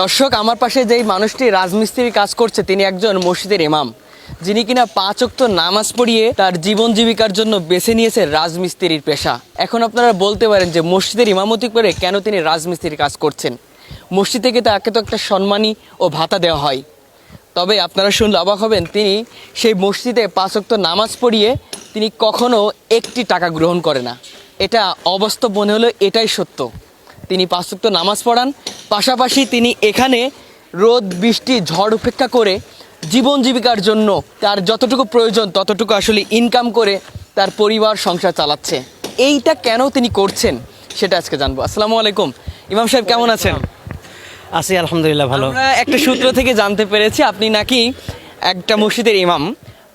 দর্শক, আমার পাশে যেই মানুষটি রাজমিস্ত্রির কাজ করছে, তিনি একজন মসজিদের ইমাম। যিনি কিনা পাঁচ ওয়াক্ত নামাজ পড়িয়ে তার জীবন জীবিকার জন্য বেছে নিয়েছে রাজমিস্ত্রির পেশা। এখন আপনারা বলতে পারেন যে মসজিদের ইমামতি করে কেন তিনি রাজমিস্ত্রির কাজ করছেন? মসজিদ থেকে তাকে তো একটা সম্মানী ও ভাতা দেওয়া হয়। তবে আপনারা শুনলে অবাক হবেন, তিনি সেই মসজিদে পাঁচ ওয়াক্ত নামাজ পড়িয়ে তিনি কখনো একটি টাকা গ্রহণ করে না। এটা অবাস্তব মনে হলো এটাই সত্য। তিনি পাঁচ নামাজ পড়ান। পাশাপাশি তিনি এখানে রোদ বৃষ্টি ঝড় উপেক্ষা করে জীবন জীবিকার জন্য তার যতটুকু প্রয়োজন ততটুকু আসলে ইনকাম করে তার পরিবার সংসার চালাচ্ছে। এইটা কেন তিনি করছেন সেটা আজকে জানব। আসসালামু আলাইকুম। ইমাম সাহেব কেমন আছেন? আছি আলহামদুলিল্লাহ ভালো। একটা সূত্র থেকে জানতে পেরেছি আপনি নাকি একটা মসজিদের ইমাম।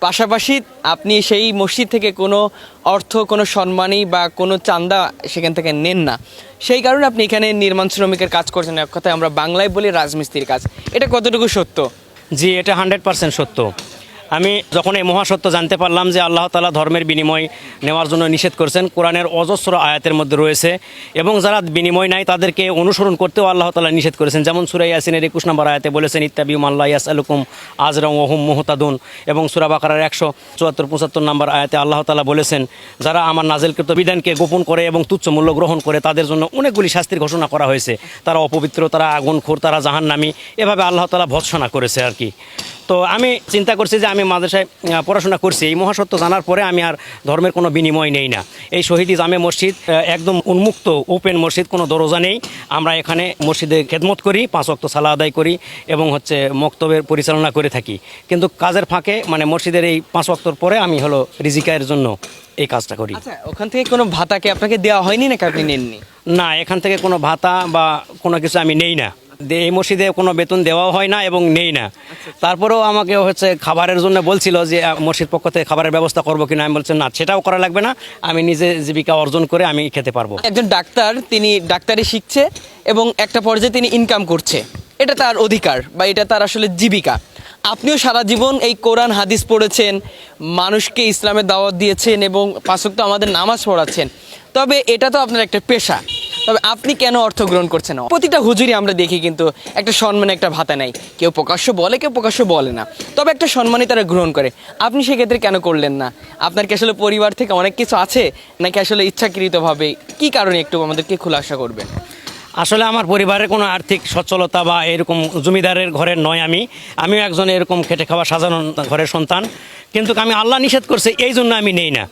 পাশাপাশি আপনি সেই মসজিদ থেকে কোনো অর্থ, কোনো সম্মানী বা কোনো চান্দা সেখান থেকে নেন না। সেই কারণে আপনি এখানে নির্মাণ শ্রমিকের কাজ করছেন। এক কথায় আমরা বাংলায় বলি রাজমিস্ত্রির কাজ। এটা কতটুকু সত্য? জি, এটা হান্ড্রেড পার্সেন্ট সত্য। আমি যখন এই মহাসত্য জানতে পারলাম যে আল্লাহ তালা ধর্মের বিনিময় নেওয়ার জন্য নিষেধ করেছেন, কোরআনের অজস্র আয়াতের মধ্যে রয়েছে এবং যারা বিনিময় নাই তাদেরকে অনুসরণ করতেও আল্লাহ তালা নিষেধ করেছেন। যেমন সুরাই ইয়াসিনের একুশ নম্বর আয়াতে বলেছেন ইত্তাবিউম আল্লাহ ইয়াস আলুকুম আজরং ওহুম মোহতাদুন। এবং সুরা বাকারার একশো চুয়াত্তর পঁচাত্তর নম্বর আয়াতে আল্লাহ তালা বলেছেন, যারা আমার নাজেলকৃত বিধানকে গোপন করে এবং তুচ্ছ মূল্য গ্রহণ করে, তাদের জন্য অনেকগুলি শাস্তির ঘোষণা করা হয়েছে। তারা অপবিত্র, তারা আগুন আগুনখোর, তারা জাহান্নামী। এভাবে আল্লাহ তালা ভৎসনা করেছে আর কি। তো আমি চিন্তা করছি যে আমি মাদ্রাসায় পড়াশোনা করছি। এই মহাসত্য জানার পরে আমি আর ধর্মের কোনো বিনিময় নেই না। এই শহীদি জামে মসজিদ একদম উন্মুক্ত ওপেন মসজিদ কোনো দরজা নেই। আমরা এখানে মসজিদে খেদমত করি পাঁচ অক্ত সালা আদায় করি এবং হচ্ছে মক্তবের পরিচালনা করে থাকি। কিন্তু কাজের ফাঁকে মানে মসজিদের এই পাঁচ অক্তর পরে আমি হলো রিজিকায়ের জন্য এই কাজটা করি। আচ্ছা ওখান থেকে কোনো ভাতাকে আপনাকে দেওয়া হয়নি নাকি আপনি নেননি? না এখান থেকে কোনো ভাতা বা কোনো কিছু আমি নেই না। এই মসজিদে কোনো বেতন দেওয়াও হয় না এবং নেই না। তারপরেও আমাকে হচ্ছে খাবারের জন্য বলছিল যে মসজিদ পক্ষ থেকে খাবারের ব্যবস্থা করব কিনা। আমি বলছি, না, সেটাও করা লাগবে না। আমি নিজে জীবিকা অর্জন করে আমি খেতে পারব। একজন ডাক্তার, তিনি ডাক্তারি শিখছে এবং একটা পর্যায়ে তিনি ইনকাম করছে। এটা তার অধিকার বা এটা তার আসলে জীবিকা। আপনিও সারা জীবন এই কোরআন, হাদিস পড়েছেন, মানুষকে ইসলামের দাওয়াত দিয়েছেন এবং পাঁচক তো আমাদের নামাজ পড়াচ্ছেন। তবে এটা তো আপনার একটা পেশা। তবে আপনি কেন অর্থ গ্রহণ করছেন? প্রতিটা হুজুরি আমরা দেখি কিন্তু একটা সম্মানে একটা ভাতা নাই কেউ প্রকাশ্য বলে, কেউ প্রকাশ্য বলে না। তবে একটা সম্মানই তারা গ্রহণ করে। আপনি সেক্ষেত্রে কেন করলেন না? আপনার কি আসলে পরিবার থেকে অনেক কিছু আছে? নাকি আসলে ইচ্ছাকৃতভাবে? কি কারণে একটু আমাদেরকে খোলাসা করবেন? আসলে আমার পরিবারের কোনো আর্থিক সচ্ছলতা বা এরকম জমিদারের ঘরের নয় আমি। আমিও একজন এরকম খেটে খাওয়া সাজানো ঘরের সন্তান। কিন্তু আমি আল্লাহ নিষেধ করছে, এই জন্য আমি নেই না।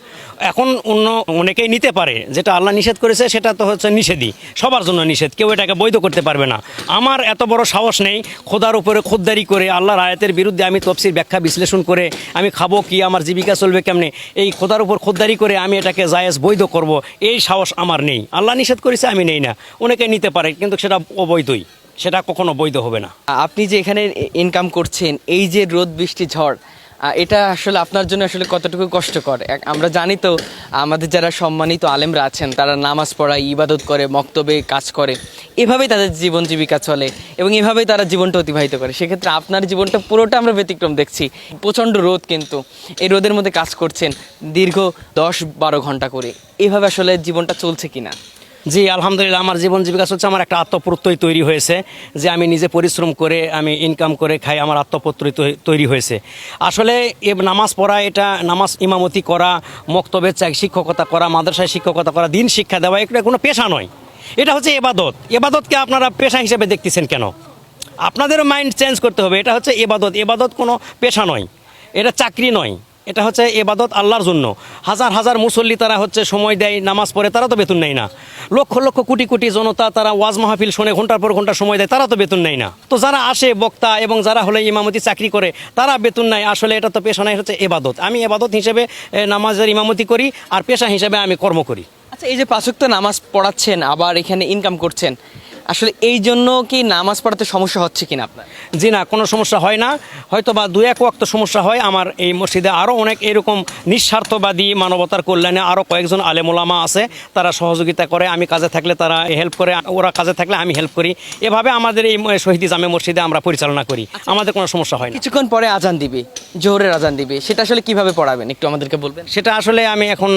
এখন অন্য অনেকেই নিতে পারে, যেটা আল্লাহ নিষেধ করেছে সেটা তো হচ্ছে নিষেধই, সবার জন্য নিষেধ, কেউ এটাকে বৈধ করতে পারবে না। আমার এত বড় সাহস নেই, খোদার উপরে খোদ্দারি করে, আল্লাহর আয়াতের বিরুদ্ধে আমি তফসির ব্যাখ্যা বিশ্লেষণ করে, আমি খাব কি, আমার জীবিকা চলবে কেমনে, এই খোদার উপর খোদ্দারি করে আমি এটাকে জায়েজ বৈধ করব, এই সাহস আমার নেই। আল্লাহ নিষেধ করেছে, আমি নেই না। অনেকে নিতে পারে, কিন্তু সেটা অবৈধই, সেটা কখনো বৈধ হবে না। আপনি যে এখানে ইনকাম করছেন, এই যে রোদ, বৃষ্টি, ঝড় এটা আসলে আপনার জন্য আসলে কতটুকু কষ্টকর? আমরা জানি তো, আমাদের যারা সম্মানিত আলেমরা আছেন, তারা নামাজ পড়ায়, ইবাদত করে, মক্তবে কাজ করে, এভাবেই তাদের জীবন জীবিকা চলে এবং এভাবেই তারা জীবনটা অতিবাহিত করে। সেক্ষেত্রে আপনার জীবনটা পুরোটা আমরা ব্যতিক্রম দেখছি। প্রচণ্ড রোদ কিন্তু এই রোদের মধ্যে কাজ করছেন দীর্ঘ দশ বারো ঘণ্টা করে। এভাবে আসলে জীবনটা চলছে কিনা? জি, আলহামদুলিল্লাহ, আমার জীবন জীবিকা হচ্ছে আমার একটা আত্মপ্রত্যয় তৈরি হয়েছে, যে আমি নিজে পরিশ্রম করে, আমি ইনকাম করে খাই, আমার আত্মপ্রত্যয় তৈরি হয়েছে। আসলে এ নামাজ পড়া, এটা নামাজ ইমামতি করা মক্তবের চাই শিক্ষকতা করা, মাদ্রাসায় শিক্ষকতা করা, দিন শিক্ষা দেওয়া এটা কোনো পেশা নয়। এটা হচ্ছে এবাদত। এবাদতকে আপনারা পেশা হিসেবে দেখতেছেন কেন? আপনাদেরও মাইন্ড চেঞ্জ করতে হবে, এটা হচ্ছে এবাদত। এবাদত কোনো পেশা নয়। এটা চাকরি নয়। এটা হচ্ছে এবাদত আল্লাহর জন্য। হাজার হাজার মুসল্লি তারা হচ্ছে সময় দেয়, নামাজ পড়ে, তারা তো বেতন নেয় না। লক্ষ লক্ষ কোটি কোটি জনতা তারা ওয়াজ মাহফিল শোনে ঘণ্টার পর ঘণ্টা সময় দেয়, তারা তো বেতন নেয় না। তো যারা আসে বক্তা এবং যারা হলে ইমামতি চাকরি করে, তারা বেতন নেয়। আসলে এটা তো পেশা নয় হচ্ছে এবাদত আমি এবাদত হিসেবে নামাজের ইমামতি করি আর পেশা হিসেবে আমি কর্ম করি। আচ্ছা এই যে পাঁচক তো নামাজ পড়াচ্ছেন, আবার এখানে ইনকাম করছেন আসলে এই জন্য কি নামাজ পড়াতে সমস্যা হচ্ছে কিনা আপনার? জি না কোনো সমস্যা হয় না। হয়তো বা দু এক ওয়াক্ত সমস্যা হয়। আমার এই মসজিদে আরও অনেক এরকম নিঃস্বার্থবাদী মানবতার কল্যাণে আরও কয়েকজন আলেমোলামা আছে। তারা সহযোগিতা করে আমি কাজে থাকলে তারা হেল্প করে ওরা কাজে থাকলে আমি হেল্প করি। এভাবে আমাদের এই শহীদ জামে মসজিদে আমরা পরিচালনা করি। আমাদের কোনো সমস্যা হয় না। কিছুক্ষণ পরে আজান দিবে জোহরের আজান দিবে। সেটা আসলে কীভাবে পড়াবেন? একটু আমাদেরকে বলবেন। সেটা আসলে আমি এখন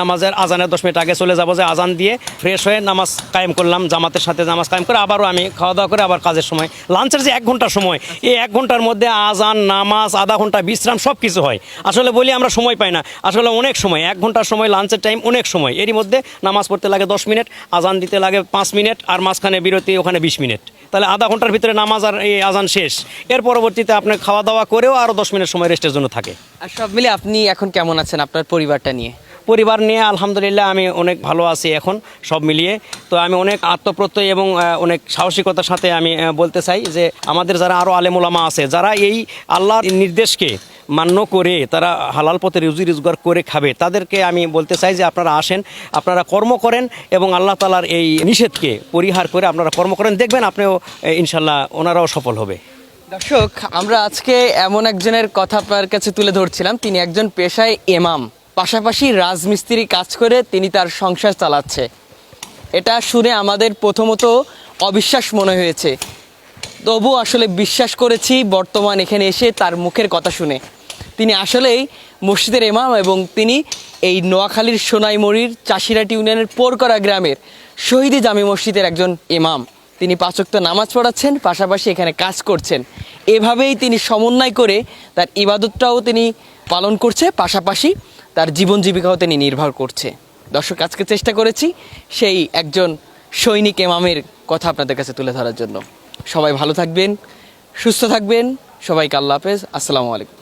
নামাজের আজানের দশ মিনিট আগে চলে যাব যে আজান দিয়ে ফ্রেশ হয়ে নামাজ কায়েম করলাম জামাতের সাথে নামাজ কায়েম করে আবারও আমি খাওয়া দাওয়া করে আবার কাজের সময়। লাঞ্চের যে এক ঘণ্টার সময়, এই এক ঘণ্টার মধ্যে আজান, নামাজ, আধা ঘণ্টা বিশ্রাম সব কিছু হয়। আসলে বলি আমরা সময় পাই না। আসলে অনেক সময়, এক ঘণ্টার সময় লাঞ্চের টাইম অনেক সময়। এরই মধ্যে নামাজ পড়তে লাগে দশ মিনিট, আজান দিতে লাগে পাঁচ মিনিট, আর মাঝখানে বিরতি ওখানে বিশ মিনিট। তাহলে আধা ঘণ্টার ভিতরে নামাজ আর এই আজান শেষ। এর পরবর্তীতে আপনি খাওয়া দাওয়া করেও আরও দশ মিনিট সময় রেস্টের জন্য থাকে। আর সব মিলে আপনি এখন কেমন আছেন আপনার পরিবারটা নিয়ে? পরিবার নিয়ে আলহামদুলিল্লাহ আমি অনেক ভালো আছি এখন, সব মিলিয়ে। তো আমি অনেক আত্মপ্রত্যয় এবং অনেক সাহসিকতার সাথে আমি বলতে চাই যে আমাদের যারা আরও আলেমুলামা আছে, যারা এই আল্লাহর নির্দেশকে মান্য করে, তারা হালাল পথে রুজি রোজগার করে খাবে, তাদেরকে আমি বলতে চাই যে আপনারা আসেন, আপনারা কর্ম করেন এবং আল্লাহ তালার এই নিষেধকে পরিহার করে আপনারা কর্ম করেন। দেখবেন আপনিও ইনশাল্লাহ ওনারাও সফল হবে। দর্শক, আমরা আজকে এমন একজনের কথা আপনার কাছে তুলে ধরছিলাম, তিনি একজন পেশায় এমাম পাশাপাশি রাজমিস্ত্রি কাজ করে তিনি তার সংসার চালাচ্ছে। এটা শুনে আমাদের প্রথমত অবিশ্বাস মনে হয়েছে। তবু আসলে বিশ্বাস করেছি বর্তমান এখানে এসে তার মুখের কথা শুনে। তিনি আসলেই মসজিদের এমাম এবং তিনি এই নোয়াখালীর সোনাইমড়ির চাষিরাটি ইউনিয়নের পোরকরা গ্রামের শহীদি জামি মসজিদের একজন ইমাম। তিনি পাঁচক্ত নামাজ পড়াচ্ছেন, পাশাপাশি এখানে কাজ করছেন। এভাবেই তিনি সমন্বয় করে তার ইবাদতটাও তিনি পালন করছে, পাশাপাশি তার জীবন জীবিকাও তিনি নির্ভর করছে। দর্শক, আজকে চেষ্টা করেছি সেই একজন সৈনিক এমামের কথা আপনাদের কাছে তুলে ধরার জন্য। সবাই ভালো থাকবেন, সুস্থ থাকবেন। সবাইকে আল্লাহ হাফেজ। আসসালামু আলাইকুম।